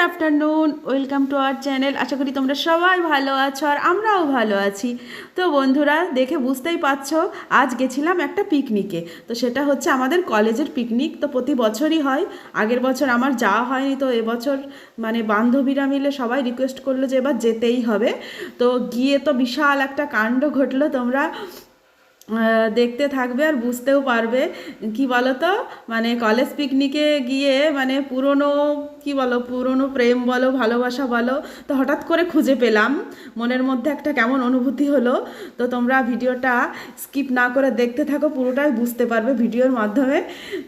Good afternoon welcome to our channel আশা করি তোমরা সবাই ভালো আছো আর আমরাও ভালো আছি। তো বন্ধুরা, দেখে বুঝতেই পারছ, আজ গেছিলাম একটা পিকনিকে তো সেটা হচ্ছে আমাদের কলেজের পিকনিক তো প্রতি বছরই হয়। আগের বছর আমার যাওয়া হয়নি, তো এবছর মানে বান্ধবীরা মিলে সবাই রিকোয়েস্ট করল যে এবার যেতেই হবে। তো গিয়ে তো বিশাল একটা কাণ্ড ঘটলো, তোমরা দেখতে থাকবে আর বুঝতেও পারবে। কি বলো তো মানে কলেজ পিকনিকে গিয়ে মানে পুরনো, কি বলো, পুরনো প্রেম বলো, ভালোবাসা বলো, তো হঠাৎ করে খুঁজে পেলাম। মনের মধ্যে একটা কেমন অনুভূতি হলো। তো তোমরা ভিডিওটা স্কিপ না করে দেখতে থাকো, পুরোটাই বুঝতে পারবে ভিডিওর মাধ্যমে।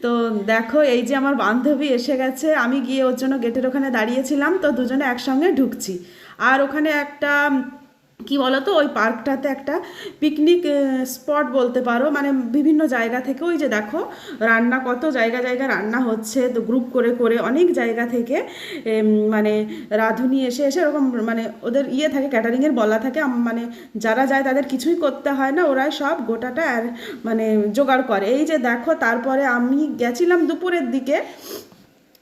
তো দেখো, এই যে আমার বান্ধবী এসে গেছে, আমি গিয়ে ওর জন্য গেটের ওখানে দাঁড়িয়েছিলাম, তো দুজনে একসঙ্গে ঢুকছি। আর ওখানে একটা কি বলতো, ওই পার্কটাতে একটা পিকনিক স্পট বলতে পারো। মানে বিভিন্ন জায়গা থেকে, ওই যে দেখো, রান্না, কত জায়গা জায়গা রান্না হচ্ছে, তো গ্রুপ করে করে অনেক জায়গা থেকে মানে রাঁধুনি এসে এসে এরকম মানে ওদের ইয়ে থাকে ক্যাটারিংয়ের বলা থাকে। মানে যারা যায় তাদের কিছুই করতে হয় না, ওরাই সব গোটাটা আর মানে জোগাড় করে। এই যে দেখো, তারপরে আমি গেছিলাম দুপুরের দিকে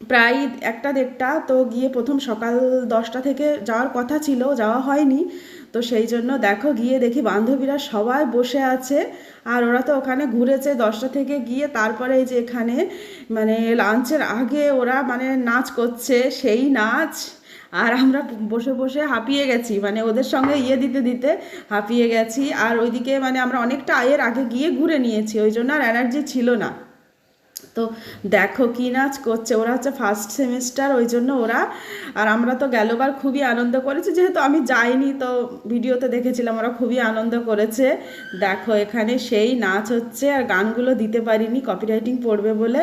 প্রায় একটা দেড়টা, তো গিয়ে প্রথম সকাল দশটা থেকে যাওয়ার কথা ছিল, যাওয়া হয়নি। তো সেই জন্য দেখো, গিয়ে দেখি বান্ধবীরা সবাই বসে আছে। আর ওরা তো ওখানে ঘুরেছে দশটা থেকে গিয়ে, তারপরে যে এখানে মানে লাঞ্চের আগে ওরা মানে নাচ করছে, সেই নাচ। আর আমরা বসে বসে হাঁপিয়ে গেছি মানে ওদের সঙ্গে ইয়ে দিতে দিতে হাঁপিয়ে গেছি। আর ওইদিকে মানে আমরা অনেকটা আয়ের আগে গিয়ে ঘুরে নিয়েছি, ওই জন্য আর এনার্জি ছিল না। তো দেখো কি নাচ করছে। ওরা হচ্ছে ফার্স্ট সেমিস্টার ওই জন্য ওরা, আর আমরা তো গেলবার খুবই আনন্দ করেছি। যেহেতু আমি যাইনি, তো ভিডিওতে দেখেছিলাম ওরা খুবই আনন্দ করেছে। দেখো এখানে সেই নাচ হচ্ছে, আর গানগুলো দিতে পারিনি কপিরাইটিং পড়বে বলে।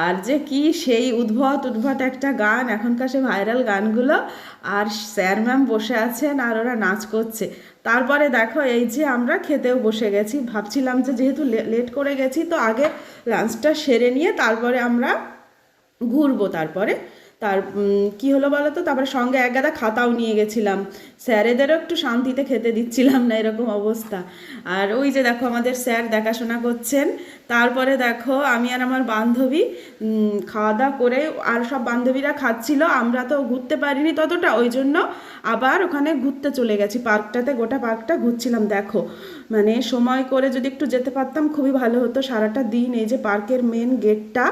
আর যে কি সেই উদ্ভট উদ্ভট একটা গান, এখনকার সে ভাইরাল গানগুলো। আর স্যার ম্যাম বসে আছেন, আর ওরা নাচ করছে। তারপরে দেখো এই যে আমরা খেতেও বসে গেছি। ভাবছিলাম যে যেহেতু লেট করে গেছি, তো আগে লাঞ্চটা সেরে নিয়ে তারপরে আমরা ঘুরবো তারপরে। তার কি হলো বলো তো তারপরে সঙ্গে এক গাদা খাতাও নিয়ে গেছিলাম। স্যারেদেরও একটু শান্তিতে খেতে দিচ্ছিলাম না এরকম অবস্থা। আর ওই যে দেখো আমাদের স্যার দেখাশোনা করছেন। তারপরে দেখো আমি আর আমার বান্ধবী খাওয়া দাওয়া করে আর সব বান্ধবীরা খাচ্ছিল। আমরা তো ঘুরতে পারিনি ততটা। ওই জন্য আবার ওখানে ঘুরতে চলে গেছি। পার্কটাতে, গোটা পার্কটা ঘুরছিলাম, দেখো। মানে সময় করে যদি একটু যেতে পারতাম খুবই ভালো হতো। সারাটা দিন এই যে পার্কের মেন গেটটা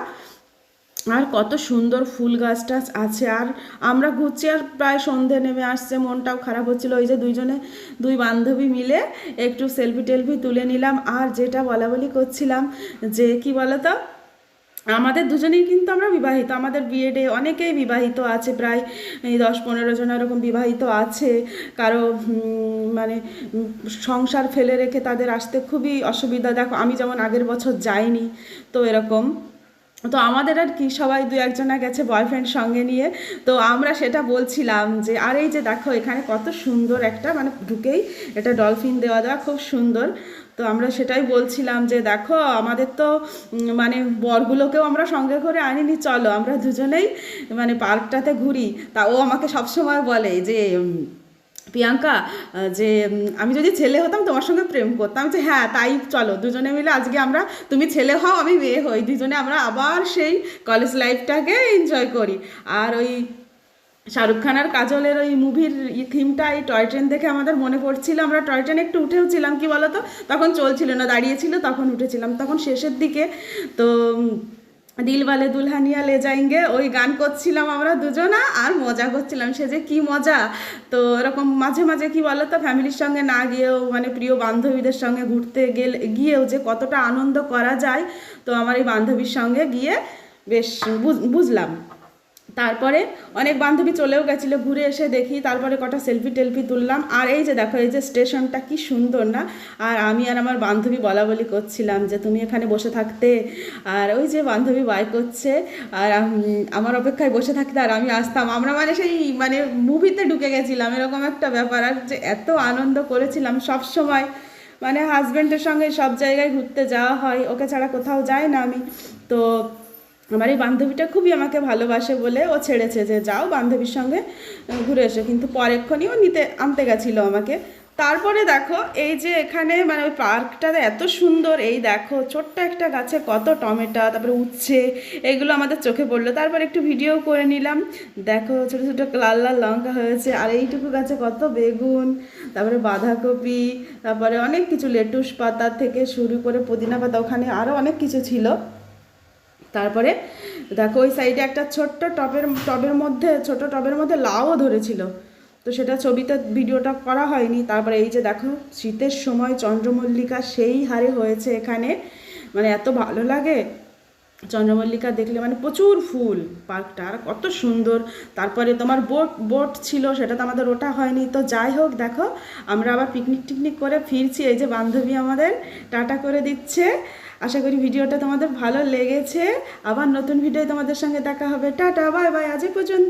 আর কত সুন্দর ফুল গাছ টাছ আছে। আর আমরা ঘুরছি আর প্রায় সন্ধে নেমে আসছে, মনটাও খারাপ হচ্ছিল। ওই যে দুইজনে, দুই বান্ধবী মিলে একটু সেলফি টেলফি তুলে নিলাম। আর যেটা বলা বলি করছিলাম যে, কি বলতো? আমাদের দুজনেই কিন্তু আমরা বিবাহিত। আমাদের বিয়েডে অনেকেই বিবাহিত আছে, প্রায় দশ পনেরো জন এরকম বিবাহিত আছে। কারও মানে সংসার ফেলে রেখে তাদের আসতে খুবই অসুবিধা। দেখো, আমি যেমন আগের বছর যাইনি, তো এরকম। তো আমাদের আর কি, সবাই দু একজনা গেছে বয়ফ্রেন্ড সঙ্গে নিয়ে। তো আমরা সেটা বলছিলাম যে, আর এই যে দেখো, এখানে কত সুন্দর একটা মানে ঢুকেই এটা ডলফিন দেওয়া দেওয়া, খুব সুন্দর। তো আমরা সেটাই বলছিলাম যে, দেখো, আমাদের তো মানে বরগুলোকেও আমরা সঙ্গে করে আনিনি, চলো আমরা দুজনেই মানে পার্কটাতে ঘুরি। তা ও আমাকে সবসময় বলে যে প্রিয়াঙ্কা যে আমি যদি ছেলে হতাম তোমার সঙ্গে প্রেম করতাম যে হ্যাঁ তাই চলো, দুজনে মিলে আজকে আমরা, তুমি ছেলে হও, আমি মেয়ে হই, দুজনে আমরা আবার সেই কলেজ লাইফটাকে এনজয় করি। আর ওই শাহরুখ খান আর কাজলের ওই মুভির থিমটা এই টয় ট্রেন দেখে আমাদের মনে পড়ছিল, আমরা টয় ট্রেনে একটু উঠেও ছিলাম, কি বলতো? তখন চলছিল না দাঁড়িয়েছিল তখন উঠেছিলাম। তখন শেষের দিকে তো উম, দিল বালে দুলহানিয়া লে যাইঙ্গে ওই গান করছিলাম আমরা দুজনা আর মজা করছিলাম সে যে কি মজা। তো এরকম মাঝে মাঝে কি তো ফ্যামিলির সঙ্গে না গিয়েও মানে প্রিয় বান্ধবীদের সঙ্গে ঘুরতে গেলে গিয়েও যে কতটা আনন্দ করা যায় তো আমার এই বান্ধবীর সঙ্গে গিয়ে বেশ বুঝ- বুঝলাম। তারপরে অনেক বান্ধবী চলেও গেছিল, ঘুরে এসে দেখি, তারপরে কটা সেলফি টেলফি তুললাম। আর এই যে দেখো, এই যে স্টেশনটা কি সুন্দর না? আর আমি আর আমার বান্ধবী বলা বলি করছিলাম যে, তুমি এখানে বসে থাকতে। আর ওই যে বান্ধবী বাই করছে। আর আমার অপেক্ষায় বসে থাকতে আর আমি আসতাম। আমরা মানে সেই মানে মুভিতে ঢুকে গেছিলাম, এরকম একটা ব্যাপার। আর যে এত আনন্দ করেছিলাম সব সময় মানে হাজব্যান্ডের সঙ্গে সব জায়গায় ঘুরতে যাওয়া হয়, ওকে ছাড়া কোথাও যায় না আমি। তো আমার এই বান্ধবীটা খুবই আমাকে ভালোবাসে বলে ও ছেড়েছে যে যাও বান্ধবীর সঙ্গে ঘুরে এসো। কিন্তু পরেক্ষণই ও নিতে, আনতে গেছিল আমাকে। তারপরে দেখো, এই যে এখানে মানে ওই পার্কটা এত সুন্দর, এই দেখো ছোট্ট একটা গাছে কত টমেটো, তারপরে উচ্ছে, এগুলো আমাদের চোখে পড়ল। তারপর একটু ভিডিও করে নিলাম। দেখো ছোটো ছোটো লাল লাল লঙ্কা হয়েছে, আর এইটুকু গাছে কত বেগুন, তারপরে বাঁধাকপি, তারপরে অনেক কিছু, লেটুস পাতা থেকে শুরু করে পুদিনা পাতা, ওখানে আরও অনেক কিছু ছিল। তারপরে দেখো ওই সাইডে একটা ছোট্ট টবের টবের মধ্যে ছোট টবের মধ্যে লাউও ধরেছিল। তো সেটা ছবিতে ভিডিওটা করা হয়নি। তারপরে এই যে দেখো, শীতের সময় চন্দ্রমল্লিকা সেই হারে হয়েছে এখানে। মানে এত ভালো লাগে। চন্দ্রমল্লিকা দেখলে মানে প্রচুর ফুল পার্কটা, আর কত সুন্দর। তারপরে তোমার বোট বোট ছিল, সেটা তো আমাদের ওটা হয়নি। তো যাই হোক, দেখো, আমরা আবার পিকনিক টিকনিক করে ফিরছি। এই যে বান্ধবী আমাদের টাটা করে দিচ্ছে। আশা করি ভিডিওটা তোমাদের ভালো লেগেছে। আবার নতুন ভিডিও তোমাদের সঙ্গে দেখা হবে। টাটা, বাই বাই, আজ পর্যন্ত।